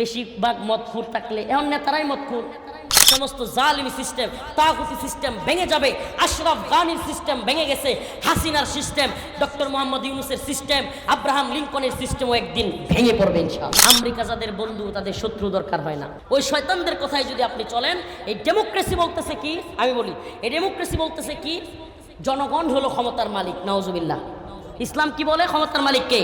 বেশিরভাগ মদখুর থাকলে এমন নেতারাই মদখুর সমস্ত জালিমি সিস্টেম তাগুতি সিস্টেম ভেঙে যাবে আশরাফ গানির সিস্টেম ভেঙে গেছে হাসিনার সিস্টেম ডক্টর মোহাম্মদ ইউনুসের সিস্টেম আব্রাহাম লিঙ্কনের সিস্টেমও একদিন ভেঙে পড়বে ইনশাআল্লাহ আমেরিকা যাদের বন্ধু তাদের শত্রু দরকার হয় না ওই শয়তানদের কথায় যদি আপনি চলেন এই ডেমোক্রেসি বলতেছে কি আমি বলি এই ডেমোক্রেসি বলতেছে কি জনগণ হলো ক্ষমতার মালিক নওয়াজুবিল্লাহ ইসলাম কি বলে ক্ষমতার মালিক কে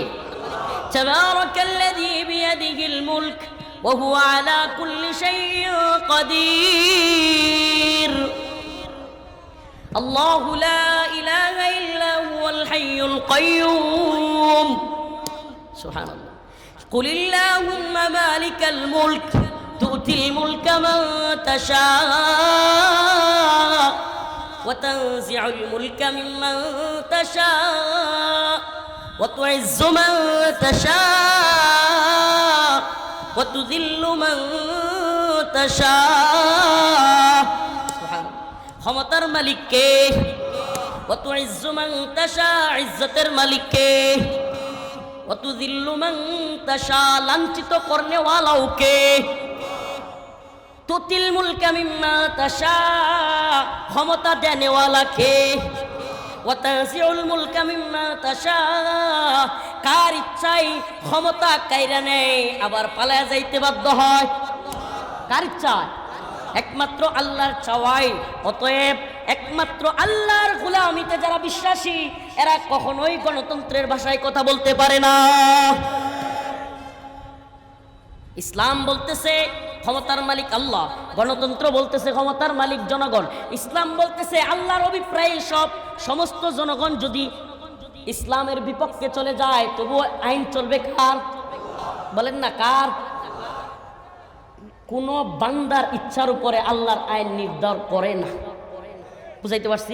تبارك الذي بيده الملك وهو على كل شيء قدير. الله لا إله إلا هو الحي القيوم. سبحان الله. قل اللهم مالك الملك تؤتي الملك من تشاء وتنزع الملك ممن تشاء وتعز من تشاء. وتذل من تشاء سبحان الله ক্ষমতার মালিককে وتعز من تشاء ইজ্জতের মালিককে وتذل من تشاء লাঞ্ছিত করনেওয়ালাও কে তুতিল মুলকা মিম্মা তাশা ক্ষমতা দেনেওয়ালা কে কার ইচ্ছাই ক্ষমতা কাইরা নেয়, আবার পালায়া যাইতে বাধ্য হয়। কার ইচ্ছায় একমাত্র আল্লাহর চাওয়াই। অতএব একমাত্র আল্লাহর গোলামিতে যারা বিশ্বাসী, এরা কখনোই গণতন্ত্রের ভাষায় কথা বলতে পারে না। ইসলাম বলতেছে ক্ষমতার মালিক আল্লাহ, গণতন্ত্র বলতেছে ক্ষমতার মালিক জনগণ। ইসলাম বলতেছে আল্লাহর অভিপ্রায় সব। সমস্ত জনগণ যদি ইসলামের বিপক্ষে চলে যায়, তবুও আইন চলবে কার? বলেন না কার? কোন বান্দার ইচ্ছার উপরে আল্লাহর আইন নির্ধার করে না। বুঝাইতে পারছি?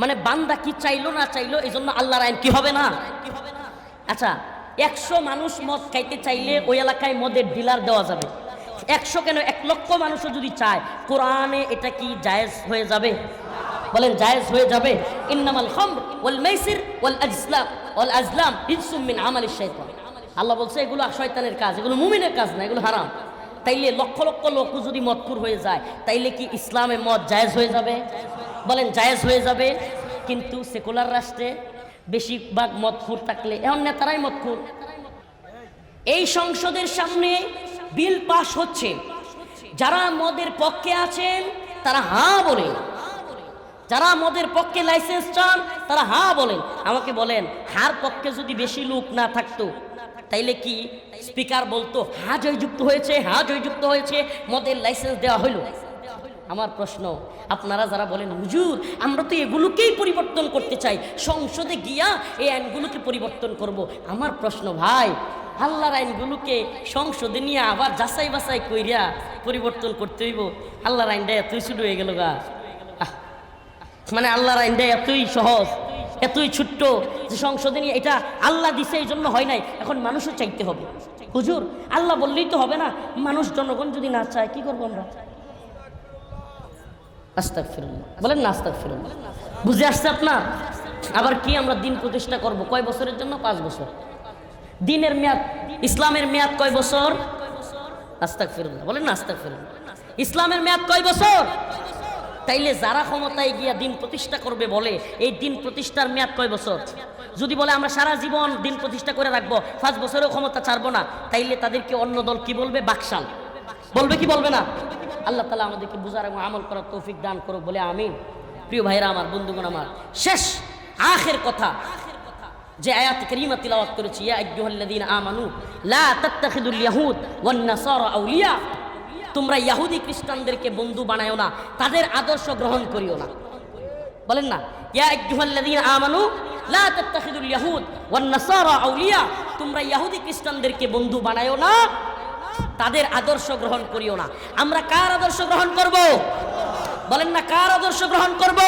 মানে বান্দা কি চাইলো না চাইলো এই জন্য আল্লাহর আইন কি হবে না? আচ্ছা একশো মানুষ মদ খাইতে চাইলে ওই এলাকায় মদের ডিলার দেওয়া যাবে। একশো কেন? এক লক্ষ মানুষও যদি চায়, কোরআনে এটা কি জায়েজ হয়ে যাবে? বলেন, জায়েজ হয়ে যাবে। ইন্নামাল খামর ওয়াল মাইসির ওয়াল আজলাম ওয়াল আজলাম রিজসুম মিন আমালিশ শাইতান। আল্লাহ বলছে, এগুলো শয়তানের কাজ, এগুলো মুমিনের কাজ না, এগুলো হারাম। তাইলে লক্ষ লক্ষ লোক যদি মদপুর হয়ে যায়, তাইলে কি ইসলামে মদ জায়েজ হয়ে যাবে? বলেন, জায়েজ হয়ে যাবে। কিন্তু সেকুলার রাষ্ট্রে বেশিরভাগ মদখুর থাকলে, এমন নেতারাই মদখুর। এই সংসদের সামনে বিল পাশ হচ্ছে। যারা মদের পক্ষে আছেন, তারা হ্যাঁ বলেন যারা মদের পক্ষে লাইসেন্স চান, তারা হ্যাঁ বলেন। আমাকে বলেন, হার পক্ষে যদি বেশি লোক না থাকতো, তাইলে কি স্পিকার বলতো হ্যাঁ জয়যুক্ত হয়েছে হ্যাঁ জয়যুক্ত হয়েছে, মদের লাইসেন্স দেওয়া হইল? আমার প্রশ্ন, আপনারা যারা বলেন, হুজুর, আমরা তো এগুলোকেই পরিবর্তন করতে চাই, সংসদে গিয়া এই আইনগুলোকে পরিবর্তন করব। আমার প্রশ্ন, ভাই, আল্লাহর আইনগুলোকে সংসদে নিয়ে আবার যাচাই বাছাই কইরা পরিবর্তন করতে হইব? আল্লাহর আইনটা এতই শুরু হয়ে গেল গা। মানে আল্লাহর আইনটা এতই সহজ, এতই ছোট্ট যে সংশোধনী এটা আল্লাহ দিছে, এই জন্য হয় নাই। এখন মানুষও চাইতে হবে। হুজুর, আল্লাহ বললেই তো হবে না, মানুষ, জনগণ যদি না চায়, কি করব আমরা? আস্তাক ফিরুল্লাহ বলেন না আস্তাক ফিরুল্লাহ বুঝে আসছে আপনার? আবার কি আমরা দিন প্রতিষ্ঠা করব? কয় বছরের জন্য? পাঁচ বছর। দিনের মেয়াদ, ইসলামের মেয়াদ কয় বছর? আস্তাক ফিরুল্লাহ বলেন না আস্তাক ফিরুল্লাহ ইসলামের মেয়াদ কয় বছর? তাইলে যারা ক্ষমতায় গিয়া দিন প্রতিষ্ঠা করবে বলে, এই দিন প্রতিষ্ঠার মেয়াদ কয় বছর? যদি বলে আমরা সারা জীবন দিন প্রতিষ্ঠা করে রাখব, পাঁচ বছরেও ক্ষমতা ছাড়বো না, তাইলে তাদেরকে অন্য দল কি বলবে? বাকশাল। বলবে কি বলবে না? আল্লাহ তালা আমাদেরকে বুঝার এবং আমল করার তৌফিক দান করুক বলে আমিন। প্রিয় ভাইরা আমার, বন্ধুগণ আমার, শেষ, আখের কথা যে আয়াত করিমা তিলাওয়াত করেছি আমানু, লা তাত্তাখিদুল ইয়াহুদ ওয়ান নাসারা আউলিয়া। তোমরা ইয়াহুদি খ্রিস্টানদেরকে বন্ধু বানায়ও না, তাদের আদর্শ গ্রহণ করিও না। বলেন না? লা ইয়াহুদ তোমরা খ্রিস্টানদেরকে বন্ধু না, তাদের আদর্শ গ্রহণ করিও না। আমরা কার আদর্শ গ্রহণ করব? বলেন না, কার আদর্শ গ্রহণ করব?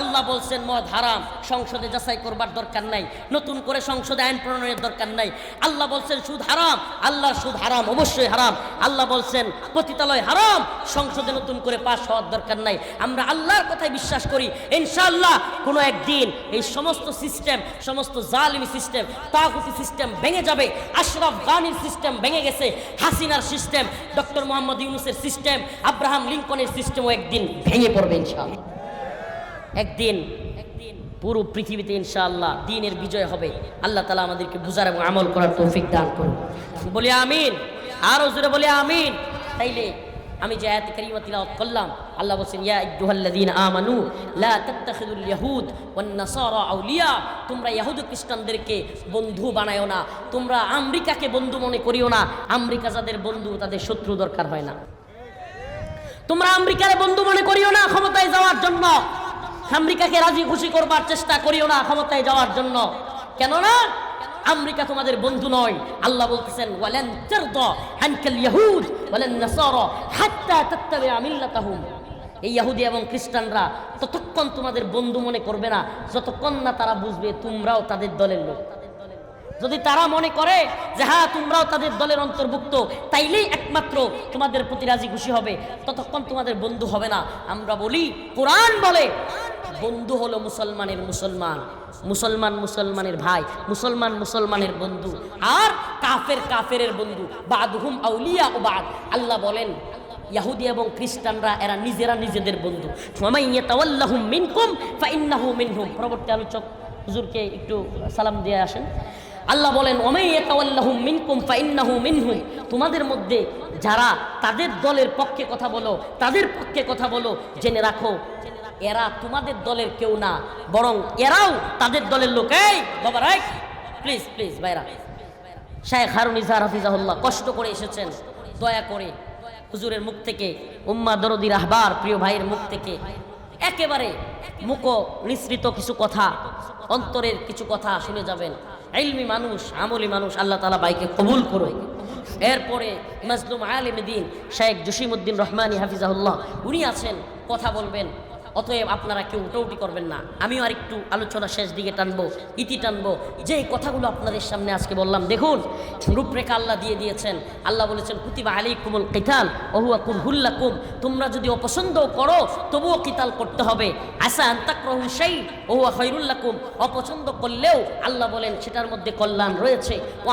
আল্লাহ বলছেন, মদ হারাম, সংসদে যাচাই করবার দরকার নাই, নতুন করে সংসদে আইন প্রণয়নের দরকার নাই। আল্লাহ বলছেন, সুদ হারাম, আল্লাহর সুদ হারাম, অবশ্যই হারাম। আল্লাহ বলছেন, পতিতালয় হারাম, সংসদে নতুন করে পাশ হওয়ার দরকার নাই। আমরা আল্লাহর কথায় বিশ্বাস করি, ইনশাআল্লাহ কোনো একদিন এই সমস্ত সিস্টেম, সমস্ত জালিমি সিস্টেম, তাগুতি সিস্টেম ভেঙে যাবে, আশরাফ গানির সিস্টেম ভেঙে গেছে, হাসিনার সিস্টেম, ডক্টর মোহাম্মদ ইউনুসের সিস্টেম, আব্রাহাম লিঙ্কনের সিস্টেমও একদিন ভেঙে পড়বে, ইনশাআল্লাহ। একদিন পুরো পৃথিবীতে ইনশাআল্লাহ দিনের বিজয় হবে। আল্লাহ তালা আমাদেরকে বুঝার এবং আমল করার তৌফিক দান করুন। বলি আমিন। আরও জোরে বলি আমিন। তাইলে আমি যে আয়াত কারিমা তিলাওয়াত করলাম, আল্লাহ বলছেন, ইয়া আইয়ুহাল্লাযীনা আমানু লা তাত্তাখিযুল ইয়াহুদ ওয়ান নাসারা আউলিয়া। তোমরা ইহুদি খ্রিস্টানদেরকে বন্ধু বানায়ো না, তোমরা আমেরিকাকে বন্ধু মনে করিও না। আমেরিকা যাদের বন্ধু, তাদের শত্রু দরকার হয় না। তোমরা আমেরিকার বন্ধু মনে করিও না ক্ষমতায় যাওয়ার জন্য। আমেরিকাকে রাজি খুশি করবার চেষ্টা করিও না ক্ষমতায় যাওয়ার জন্য। কেননা আমেরিকা তোমাদের বন্ধু নয়। আল্লাহ বলতেছেন, ওয়ালান তারদা আনকাল ইয়াহুদ, ওয়ালান নাসারা হাত্তা তাত্তাবিআ মিল্লাতাহুম। এই ইহুদি এবং খ্রিস্টানরা ততক্ষণ তোমাদের বন্ধু মনে করবে না, যতক্ষণ না তারা বুঝবে তোমরাও তাদের দলের লোক। যদি তারা মনে করে যে হ্যাঁ তোমরাও তাদের দলের অন্তর্ভুক্ত, তাইলেই একমাত্র তোমাদের প্রতি রাজি খুশি হবে। ততক্ষণ তোমাদের বন্ধু হবে না। আমরা বলি, কোরআন বলে বন্ধু হলো মুসলমানের মুসলমান মুসলমান মুসলমানের ভাই, মুসলমান মুসলমানের বন্ধু, আর কাফের কাফের বন্ধু, বাদহুম আউলিয়া ও বাদ। আল্লাহ বলেন, ইয়াহুদি এবং খ্রিস্টানরা এরা নিজেরা নিজেদের বন্ধু। ফামাইয়া তাওয়াল্লাহুম মিনকুম পরবর্তী আলোচক হুজুরকে একটু সালাম দিয়ে আসেন। আল্লাহ বলেন মিনকুম তোমাদের মধ্যে যারা তাদের দলের পক্ষে কথা বলো, তাদের পক্ষে কথা বলো, জেনে রাখো এরা তোমাদের দলের কেউ না, বরং এরাও তাদের দলের লোক। এই, বাবা রাইট প্লিজ প্লিজ ভাইরা। শায়েখ হারুন ইজহার হাফিজাহুল্লাহ, কষ্ট করে এসেছেন, দয়া করে হুজুরের মুখ থেকে, উম্মা দরদির আহবার প্রিয় ভাইয়ের মুখ থেকে, একেবারে মুখ নিঃসৃত কিছু কথা, অন্তরের কিছু কথা শুনে যাবেন। ইলমি মানুষ, আমলি মানুষ, আল্লাহ তালা বাইকে কবুল করো এরপরে মাজলুম আলিম দিন, শেখ জসিমউদ্দিন রহমানী হাফিজাহুল্লাহ, উনি আছেন, কথা বলবেন। অতএব আপনারা কেউ উটোউটি করবেন না। আমিও আর একটু আলোচনা শেষ দিকে টানবো, ইতি টানবো। যে এই কথাগুলো আপনাদের সামনে আজকে বললাম, দেখুন, রূপরেখা আল্লাহ দিয়ে দিয়েছেন। আল্লাহ বলেছেন, কুতিবা আলী কুমুল কিতাল, ওহুয়া কুরহুল্লা কুম তোমরা যদি অপছন্দ করো, তবুও কিতাল করতে হবে। আসা আন্তাক্রহু সেই ওহুয়া খৈরুল্লাহ কুম অপছন্দ করলেও আল্লাহ বলেন, সেটার মধ্যে কল্যাণ রয়েছে।